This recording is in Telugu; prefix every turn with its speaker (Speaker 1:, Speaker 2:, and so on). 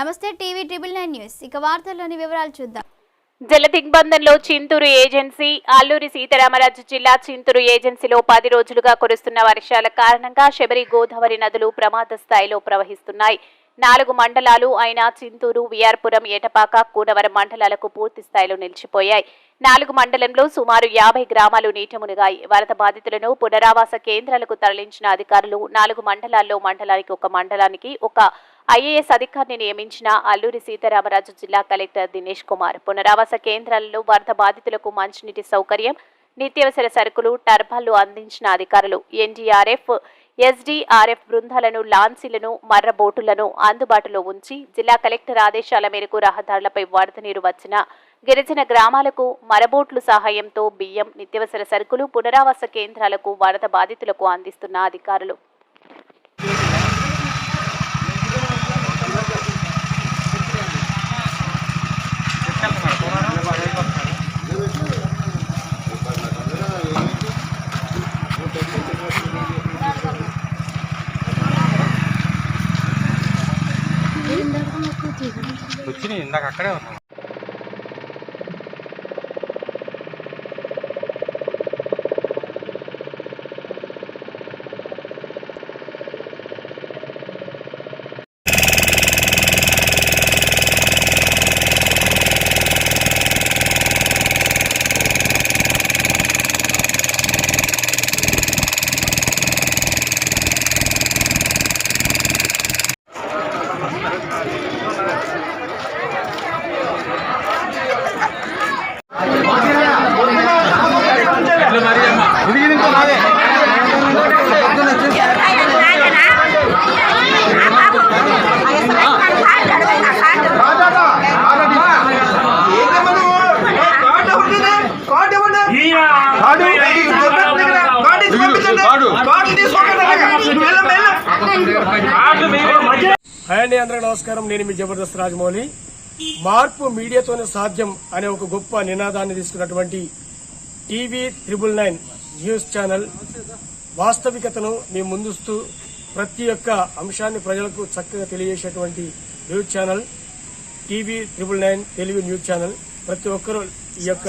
Speaker 1: నమస్తే టీవీ ట్రిబుల్ నైన్ న్యూస్. ఇక వార్తల్లోని వివరాలు చూద్దాం.
Speaker 2: జల దిగ్బంధంలో చింతూరు ఏజెన్సీ అల్లూరి సీతారామరాజు జిల్లా చింతూరు ఏజెన్సీలో పది రోజులుగా కురుస్తున్న వర్షాల కారణంగా శబరి గోదావరి నదులు ప్రమాద స్థాయిలో ప్రవహిస్తున్నాయి. నాలుగు మండలాలు అయిన చింతూరు విఆర్పురం ఏటపాక కూనవరం మండలాలకు పూర్తి స్థాయిలో నిలిచిపోయాయి. నాలుగు మండలంలో సుమారు యాభై గ్రామాలు నీట మునిగాయి. వరద బాధితులను పునరావాస కేంద్రాలకు తరలించిన అధికారులు నాలుగు మండలాల్లో మండలానికి ఒక మండలానికి ఒక ఐఏఎస్ అధికారిని నియమించిన అల్లూరి సీతారామరాజు జిల్లా కలెక్టర్ దినేష్ కుమార్. పునరావాస కేంద్రాలలో వరద బాధితులకు మంచినీటి సౌకర్యం నిత్యావసర సరుకులు టర్బాలు అందించిన అధికారులు ఎన్డీఆర్ఎఫ్ ఎస్డీఆర్ఎఫ్ బృందాలను లాన్సీలను మర్ర బోటులను అందుబాటులో ఉంచి జిల్లా కలెక్టర్ ఆదేశాల మేరకు రహదారులపై వరద నీరు వచ్చిన గిరిజన గ్రామాలకు మరబోట్లు సహాయంతో బియ్యం నిత్యావసర సరుకులు పునరావాస కేంద్రాలకు వరద బాధితులకు అందిస్తున్న అధికారులు.
Speaker 3: వచ్చినాయి ఇందాక అక్కడే ఉన్నాం.
Speaker 4: హాయ్ అండి అందరికీ నమస్కారం. నేను మీ జబర్దస్త్ రాజమౌళి. మార్పు మీడియాతోనే సాధ్యం అనే ఒక గొప్ప నినాదాన్ని తీసుకున్నటువంటి TV triple nine news channel వాస్తవికతను మీ ముందుస్తూ ప్రతి ఒక్క అంశాన్ని ప్రజలకు చక్కగా తెలియజేసేటువంటి news channel TV triple nine Telugu news channel. ప్రతి ఒక్కరూ ఈ యొక్క